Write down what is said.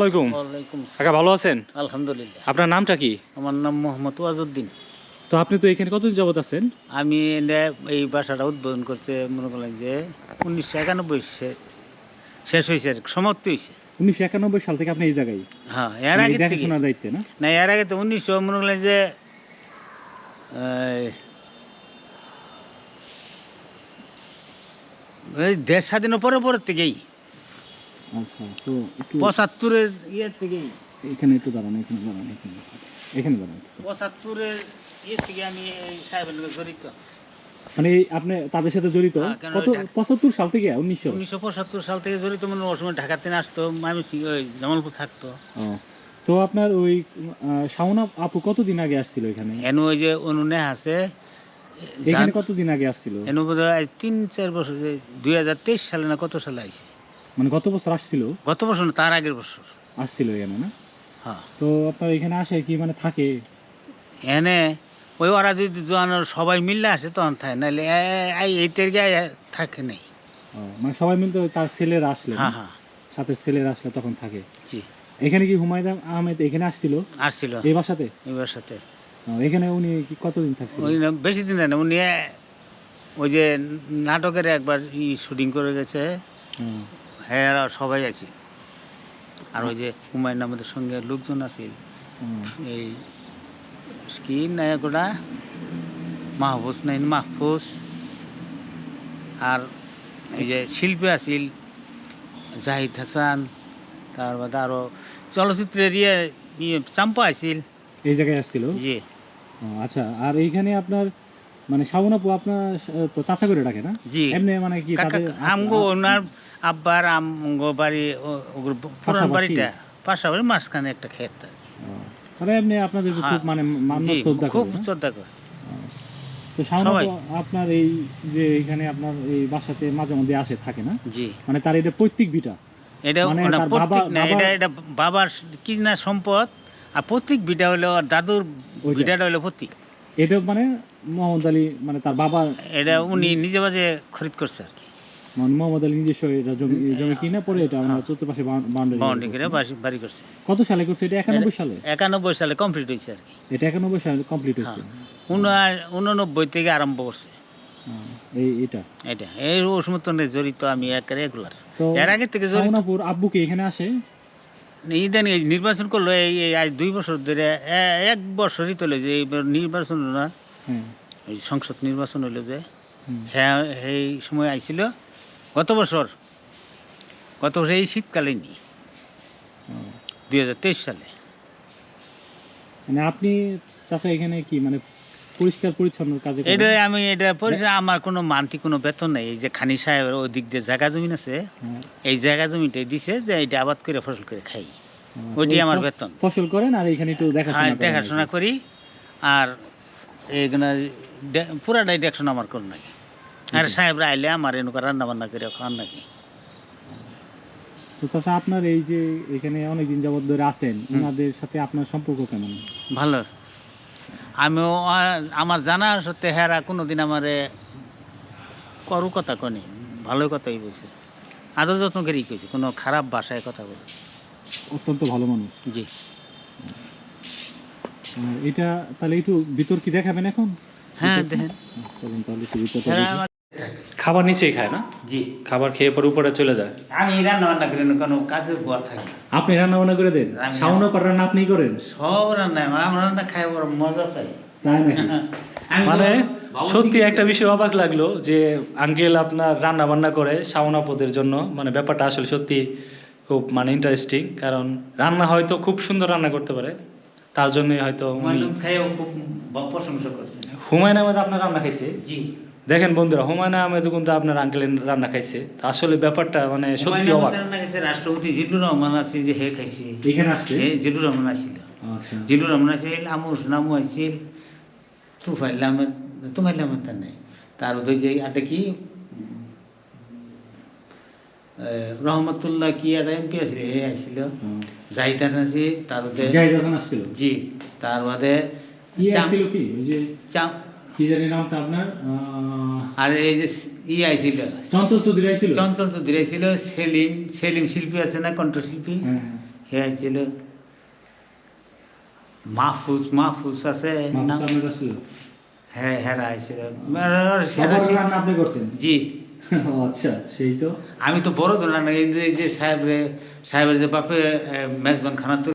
আলাইকুম। ওয়ালাইকুম কাকা ভালো আছেন? আলহামদুলিল্লাহ। আপনার নামটা কি? আমার নাম মোহাম্মদ ওয়াজুদ্দিন তো আপনি তো এখানে কতদিন যাবত আছেন? আমি এই বাসাটা উদ্বোধন করতে মনে করলাম যে উনিশশো একানব্বই শেষ হয়েছে আর সমাপ্তি হয়েছে। উনিশশো একানব্বই সাল থেকে আপনি এই জায়গায়? হ্যাঁ এর আগে থেকে। দায়িত্বে না? না এর আগে তো উনিশশো মনে করলাম যে দেশ স্বাধীনের পরে পরের থেকেই। আচ্ছা তো একটু পঁচাত্তরের ইয়ের থেকেই। এখানে একটু দাঁড়ান এখানে দাঁড়ান এখানে এখানে দাঁড়ান। পঁচাত্তরের ইয়ের থেকে আমি সাহেবের জড়িত। মানে আপনি তাদের সাথে জড়িত? হ্যাঁ, কত পঁচাত্তর সাল থেকে উনিশশো? উনিশশো পঁচাত্তর সাল থেকে জড়িত মনে ওই সময় ঢাকাতে আসতো আমি ওই জামালপুর থাকতো। তো আপনার ওই শাওনা আপু কতদিন আগে আসছিল এখানে? এনু ওই যে অনুনে আছে এখানে কতদিন আগে আসছিল? এনু বোধ হয় তিন চার বছর দুই হাজার তেইশ সালে না কত সালে আইছে? মানে গত বছর আসছিল? গত বছর না তার আগের বছর। আসছিল এখানে না? হ্যাঁ। তো আপনার এখানে আসে কি মানে থাকে? এনে ওই ওরা যদি যখন সবাই মিললে আসে তখন থাকে। নাহলে এ- এ- এই এই থাকে নেই। মানে সবাই মিলতে তার ছেলের আসলে হ্যাঁ হ্যাঁ। সাথে ছেলেরা আসলে তখন থাকে। জি। এখানে কি হুমায়ুন আহমেদ এখানে আসছিল? আসছিল। এই বাসাতে? সাথে ও, এখানে উনি কি কতদিন থাকছিল বেশি দিন না। উনি ওই যে নাটকের একবার ই শুটিং করে গেছে। হুম, হ্যাঁ সবাই আছে। আর ওই যে হুমায়ুন আমাদের সঙ্গে লোকজন আছে। এই কি নায়ক ওটা? মাহফুজ নাইন মাহফুজ। আর এই যে শিল্পী আছিল জাহিদ হাসান। তারপর আরও চলচ্চিত্রের ইয়ে চাম্পা আছিল। এই জায়গায় আসছিল? জি। আচ্ছা আর এইখানে আপনার মানে শাওন আপু আপনার তো চাচা করে ডাকে না? জি। এমনি মানে কি আমগো ওনার আব্বার আমগো বাড়ি পুরান বাড়িটা। পাশাপাশি মাঝখানে একটা ক্ষেত। ও, এমনি আপনাদের খুব হ্যাঁ, মানে মান্য শ্রদ্ধা খুব শ্রদ্ধা করে। তো শাওন আপনার এই যে এখানে আপনার এই বাসাতে মাঝে মধ্যে আসে থাকে না? জি। মানে তার এটা পৈতৃক এটা মানে না এটা এটা বাবার কি না সম্পদ আর প্রত্যেক বিটা হলো দাদুর হলো এটা মানে মোহাম্মদ আলী মানে তার বাবা এটা উনি নিজে বাজে খরিদ করছে আর কি। মানে মোহাম্মদ আলী নিজস্ব এটা জমি জমি কিনে পরে এটা আমরা চতুর্পাশে বাউন্ডারি বাউন্ডারি করে বাড়ি- বাড়ি করছে। কত সালে করছে এটা? একানব্বই সালে? একানব্বই সালে কমপ্লিট হয়েছে আর কি। এটা একানব্বই সালে কমপ্লিট হয়েছে। উননব্বই থেকে আরম্ভ করছে। হ্যাঁ, এই এটা? এটা। এই ওই জড়িত আমি এক রেগুলার এর আগে থেকে জড়িত শাওনাপুর আব্বুকে এখানে আসে? ইদানি নির্বাচন করল এই আজ দুই বছর ধরে এক বছরই তোলে যে নির্বাচন হলো না। হ্যাঁ। সংসদ নির্বাচন হইল যে। হ্যাঁ এই সময় আইছিল। গত বছর গত বছর এই শীতকালে নি ও। দুই হাজার তেইশ সালে। মানে আপনি চাচা এখানে কি মানে পরিষ্কার পরিচ্ছন্ন কাজে এটা আমি এটা পরিচয় আমার কোনো মান্তি কোনো বেতন নাই। এই যে খানি সাহেবের ওই দিক দিয়ে জায়গা জমিন আছে হ্যাঁ, এই জায়গা জমিটাই দিছে যে এটা আবাদ করে ফসল করে খাই। হ্যাঁ, ওইটি আমার বেতন। ফসল করেন আর এখানে একটু দেখাশোনা কি। দেখাশোনা করি আর এইগুলো পুরাটাই দেখাশোনা আমার কোনো নাকি আর সাহেবরা আইলে আমার এনুকা রান্না বান্না করে খাওয়ান নাকি? তো চাচা আপনার এই যে এখানে অনেকদিন যাবত ধরে আছেন ওনাদের সাথে আপনার সম্পর্ক কেমন? ভালো। আমিও আমার জানা সত্ত্বে হেরা কোনোদিন আমারে করু কথা কনি ভালো কথাই বলছে। আদর যত্ন করেই কইছে কোনো খারাপ ভাষায় কথা বলে। অত্যন্ত ভালো মানুষ। জি। এটা তাহলে একটু ভিতর কি দেখাবেন এখন? হ্যাঁ দেখেন। তাহলে একটু দেখি। আমার- খাবার নিচেই খায় না? জি। খাবার খেয়ে পরে উপরে চলে যায়? আমি রান্না বান্না করি না কোনো কাজের গোয়া থাকি আপনি রান্না বান্না করে দেন? শাওনা পার রান্না আপনি করেন? সব রান্না আমরা রান্না খাই বড় মজা পাই। তাই নাকি? মানে সত্যি একটা বিষয় অবাক লাগল যে আঙ্কেল আপনার রান্না বান্না করে শাওনাপদের জন্য। মানে ব্যাপারটা আসলে সত্যি খুব মানে ইন্টারেস্টিং কারণ রান্না হয়তো খুব সুন্দর রান্না করতে পারে। তার জন্যই হয়তো খুব প্রশংসা করছেন। হুমায়ুন আহমেদ আপনার রান্না খাইছে? জি। দেখেন বন্ধুরা হুমায়ুন আহমেদ কিন্তু আপনার আঙ্কেলের রান্না খাইছে। আসলে ব্যাপারটা মানে সত্যি অবাক। রান্না খাইছে রাষ্ট্রপতি জিল্লুর রহমান আছে যে হে খাইছে। এখানে আসছে? জিল্লুর রহমান আসছিল আচ্ছা। জিল্লুর রহমান আসিল আমুস নামু আসিল তুফাইল আহমেদ তুফাইল আহমেদ তার নাই। তার ওই যে আটা কি? রহমতুল্লাহ কি একটা এমপি আসছিল হে আসছিল। জাহিদান আছে তার ওদের জাহিদ হাসান আসছিল? জি তার বাদে ই আসছিল কি? ওই যে কি জানি নামটা আপনার? আর এই যে ই আইছিল। চঞ্চল চৌধুরী আইছিল? চঞ্চল চৌধুরী আইছিল সেলিম সেলিম শিল্পী আছে না কণ্ঠশিল্পী? হ্যাঁ হে আইছিল। মাহফুজ মাহফুজ আছে হ্যাঁ হ্যাঁ আইছিল। আপনি করছেন? জি। আচ্ছা সেই তো। আমি তো বড় এই যে- এই যে সাহেব সাহেবের যে বাপে মেজবান খানা তো